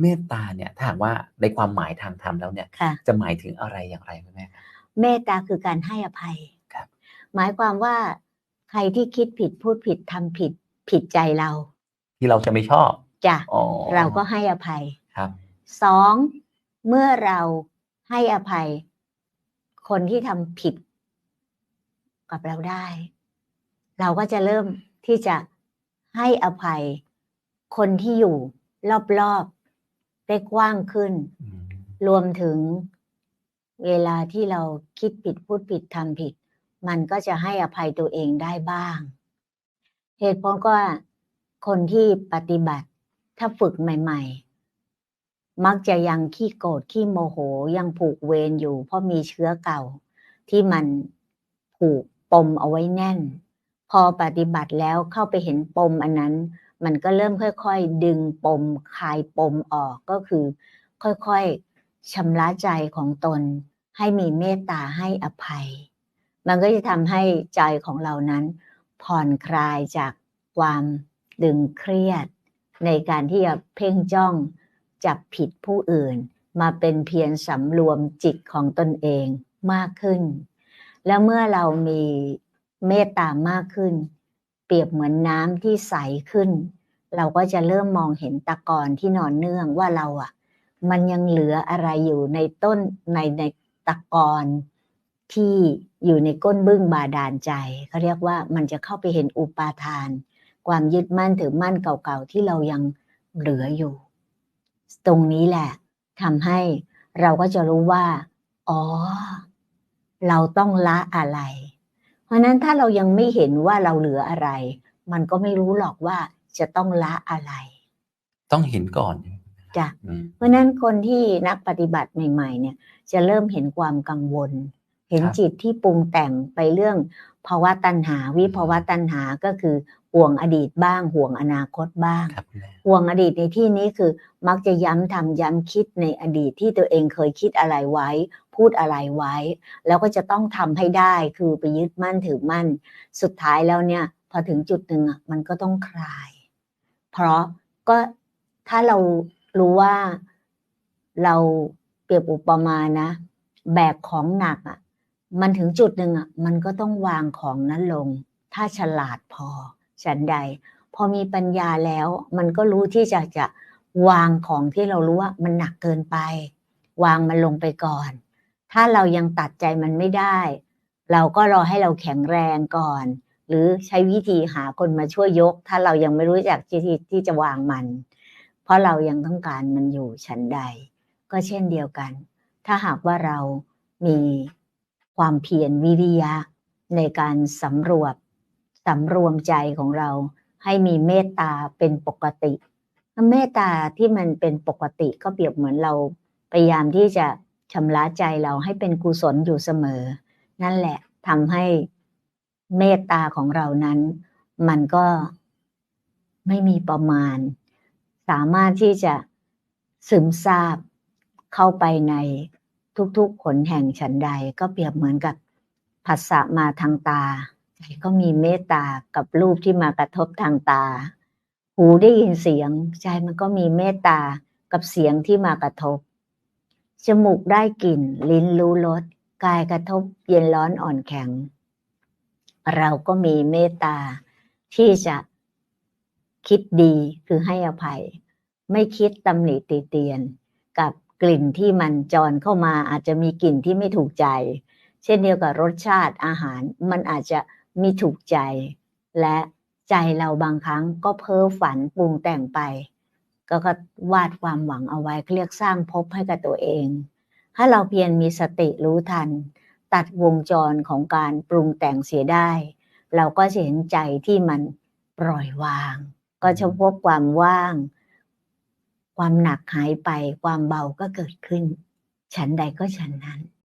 เมตตาเนี่ยถ้าหากว่าในความหมายทางธรรมแล้วเนี่ย ค่ะ จะหมายถึงอะไรอย่างไรคุณแม่ครับ เมตตาคือการให้อภัยครับ หมายความว่าใครที่คิดผิดพูดผิดทำผิดผิดใจเราที่เราจะไม่ชอบจ้ะอ๋อเราก็ให้อภัยครับ สองเมื่อเราให้อภัย คนที่ทำผิดกับเราได้ เราก็จะเริ่มที่จะให้อภัยคนที่อยู่รอบๆ ได้กว้างขึ้นอืมรวมถึงเวลาที่เราคิดผิดพูดผิดทำผิด มันก็จะให้อภัยตัวเองได้บ้าง เหตุผลก็ว่าคนที่ปฏิบัติถ้าฝึกใหม่ ๆ มักจะยังขี้โกรธขี้โมโหยังผูกเวรอยู่ เพราะมีเชื้อเก่า ที่มันผูกปมเอาไว้แน่น พอปฏิบัติแล้วเข้าไปเห็นปมอันนั้น มันก็เริ่มค่อยๆ ดึงปมคลายปมออกก็คือ ค่อยๆชำระใจของตน ให้มีเมตตาให้อภัย มันก็จะทำให้ใจของเรานั้น ผ่อนคลายจากความดึงเครียด ในการที่จะเพ่งจ้องจับผิดผู้อื่น มาเป็นเพียงสำรวมจิตของตนเองมากขึ้น แล้วเมื่อเรามีเมตตามากขึ้น เปรียบเหมือนน้ำที่ใสขึ้น เราก็จะเริ่มมองเห็นตะกอนที่นอนเนื่องว่าเราอะ มันยังเหลืออะไรอยู่ในต้นในในตะกอนที่อยู่ในก้นบึ้งบาดาลใจเขาเรียกว่ามันจะเข้าไปเห็นอุปาทาน ความยึดมั่นถือมั่นเก่าๆที่เรายังเหลืออยู่ ตรงนี้แหละทำให้เราก็จะรู้ว่า อ๋อ เราต้องละอะไร เพราะฉะนั้นถ้าเรายังไม่เห็นว่าเราเหลืออะไร มันก็ไม่รู้หรอกว่าจะต้องละอะไร ต้องเห็นก่อนจ้ะอืมเพราะฉะนั้นคนที่นักปฏิบัติใหม่ ๆ เนี่ย จะเริ่มเห็นความกังวล เห็นครับจิตที่ปรุงแต่งไปเรื่องภาวะตัณหาวิภาวะตัณหาก็คือห่วงอดีตบ้างห่วงอนาคตบ้างครับคุณแม่ห่วงอดีตในที่นี้คือมักจะย้ำทำย้ำคิดในอดีตที่ตัวเองเคยคิดอะไรไว้ พูดอะไรไว้ แล้วก็จะต้องทำให้ได้คือไปยึดมั่นถือมั่น สุดท้ายแล้วเนี่ย พอถึงจุดหนึ่งอะมันก็ต้องคลาย เพราะก็ถ้าเรารู้ว่าเราเปรียบอุปมานะ แบกของหนักอะมันถึงจุดหนึ่งอะมันก็ต้องวางของนั้นลง ถ้าฉลาดพอฉันใด พอมีปัญญาแล้ว มันก็รู้ที่จะจะวางของที่เรารู้ว่ามันหนักเกินไป วางมันลงไปก่อน ถ้าเรายังตัดใจมันไม่ได้ เราก็รอให้เราแข็งแรงก่อน หรือใช้วิธีหาคนมาช่วยยก ถ้าเรายังไม่รู้จักที่ที่ที่จะวางมัน เพราะเรายังต้องการมันอยู่ฉันใด ก็เช่นเดียวกัน ถ้าหากว่าเรามีความเพียรวิริยะ ในการสำรวจสำรวมใจของเรา ให้มีเมตตาเป็นปกติเมตตาที่มันเป็นปกติก็เปรียบเหมือนเราพยายามที่จะ ชำระใจเราให้เป็นกุศลอยู่เสมอ นั่นแหละทำให้เมตตาของเรานั้น มันก็ไม่มีประมาณ สามารถที่จะซึมซาบเข้าไปในทุกๆขนแห่งฉันใด ก็เปรียบเหมือนกับผัสสะมาทางตาใจก็มีเมตตากับรูปที่มากระทบทางตา หูได้ยินเสียง ใจมันก็มีเมตตากับเสียงที่มากระทบ จมูกได้กลิ่น ลิ้นรู้รสกายกระทบเย็นร้อนอ่อนแข็ง เราก็มีเมตตาที่จะคิดดีคือให้อภัย ไม่คิดตำหนิติเตียน กับกลิ่นที่มันจรเข้ามาอาจจะมีกลิ่นที่ไม่ถูกใจ เช่นเดียวกับรสชาติอาหารมันอาจจะมีถูกใจ และใจเราบางครั้งก็เพ้อฝันปรุงแต่งไป ก็ก็วาดความหวังเอาไว้เรียกสร้างภพให้กับตัวเอง ถ้าเราเพียรมีสติรู้ทัน ตัดวงจรของการปรุงแต่งเสียได้ เราก็จะเห็นใจที่มันปล่อยวาง ก็จะพบความว่าง ความหนักหายไปความเบาก็เกิดขึ้น ฉันใดก็ฉันนั้น